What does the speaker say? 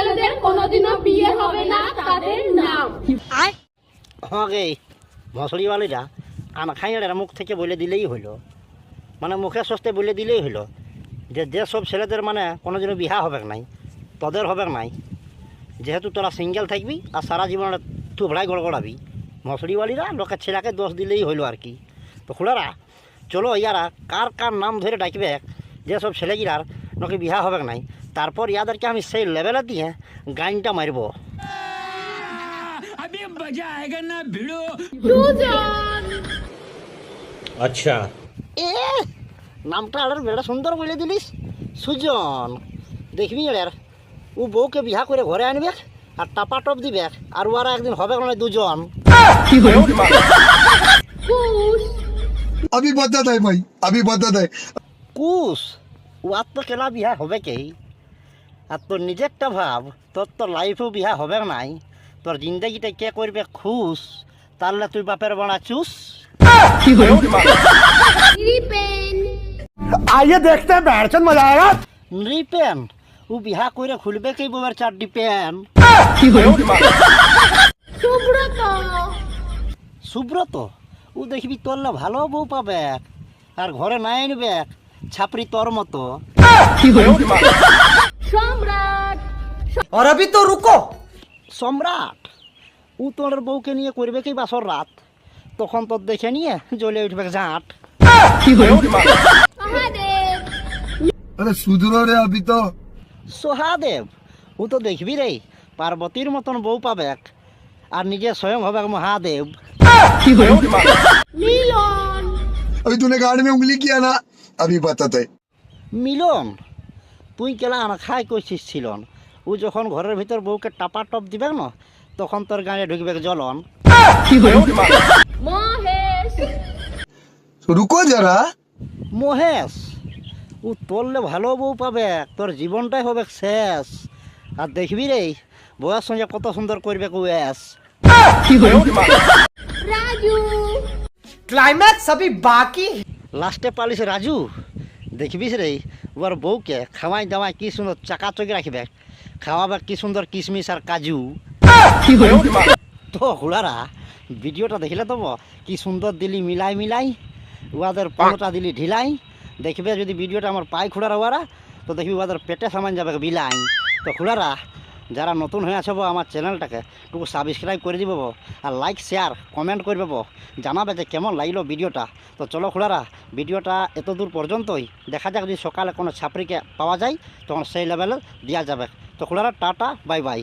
ছেলেদের কোনোদিনও বিয়ে হবে না, তাদের নাম। হগে খাইয়ারা মুখ থেকে বলে দিলেই হইল। মানে মুখে সস্তে বলে দিলেই হইল যে যেসব ছেলেদের মানে কোনোদিনও বিহা হবে নাই, তোদের হবে নাই। যেহেতু তোরা সিঙ্গেল থাকবি আর সারা জীবন তুবড়াই গড়গড়াবি মশলিওয়ালিরা লোকের ছেলেকে দোষ দিলেই হইল আর কি। তো খুলারা, চলো ইয়ারা কার কার নাম ধরে ডাকবে যেসব ছেলেগিরার নাকি বিহা হবে নাই। তারপর ইয়াদেরকে আমি সেই লেভেলে দিয়ে গানটা মারব আচ্ছা এ নামটা আড়ার বেড়া সুন্দর বলে দিলিস সুজন দেখবি এর ও বউকে বিহা করে ঘরে আনবে আর টাপা টপ দিবে আর ওরা একদিন হবে কোনো দুজন আমি বাদ দেয় ভাই আমি বাদ দেয় কুশ ওয়ার তো কেনা বিহা হবে কেই আর তোর নিজেরটা ভাব তোর তো লাইফেও বিহা হবে নাই। তোর জিন্দগিটা কে করবে খুশ? তাহলে তুই বাপের বানা চুস। আইয়ে দেখতে বেড়ছেন মজা আয়গা নৃপেন ও বিহা করে খুলবে কি বোবার চারটি প্যান? সুব্রত। সুব্রত? ও দেখবি তোর না ভালো বউ পাবে আর ঘরে না আনবে ছাপরি তোর মতো। সম্রাট और अभी तो रुको সম্রাট ও তোর বউকে নিয়ে করবে কি বাসর রাত তখন তোর দেখে নিয়ে জ্বলে উঠবে ঝাঁট মহাদেব अरे सुधरो रे अभी तो সোহাদেব ও তো দেখবি রে পার্বতীর মতন বউ পাবে আর নিজে স্বয়ং হবে মহাদেব মিলন अभी तूने गाड़ी में उंगली किया ना अभी बदत है মিলন তুই কেলা আনা খাই কইছিস ছিলন। ও যখন ঘরের ভিতর বউকে টাপা টপ দিবে না তখন তোর গায়ে ঢুকবে জলন রুকো যারা। মহেশ ও তোরলে ভালো বউ পাবে তোর জীবনটাই হবে শেষ। আর দেখবি রে বয়স সঙ্গে কত সুন্দর করবে কুয়েস রাজু। ক্লাইম্যাক্স সবই বাকি লাস্টে পালিস রাজু। দেখবিস রে ওর বউকে খাওয়াই দাওয়াই কি সুন্দর চাকাচকি রাখবে খাওয়াবে কি সুন্দর কিশমিশ আর কাজু। তো হুড়ারা ভিডিওটা দেখলে তো কি সুন্দর দিলি মিলাই মিলাই উহাদের পনেরোটা দিলি ঢিলাই। দেখবে যদি ভিডিওটা আমার পাই খুঁড়ারা ওরা তো দেখবি উহাদের পেটে সামান যাবে বিলাই। তো খুড়ারা যারা নতুন হয়ে আছে আমার চ্যানেলটাকে একটু সাবস্ক্রাইব করে দিব আর লাইক শেয়ার কমেন্ট করে দেবো জানাবে যে কেমন লাগল ভিডিওটা। তো চলো খোলারা ভিডিওটা এত দূর পর্যন্তই। দেখা যাক যদি সকালে কোনো ছাপড়িকে পাওয়া যায়, তখন সেই লেভেলে দেওয়া যাবে। তো খোলারা টাটা বাই বাই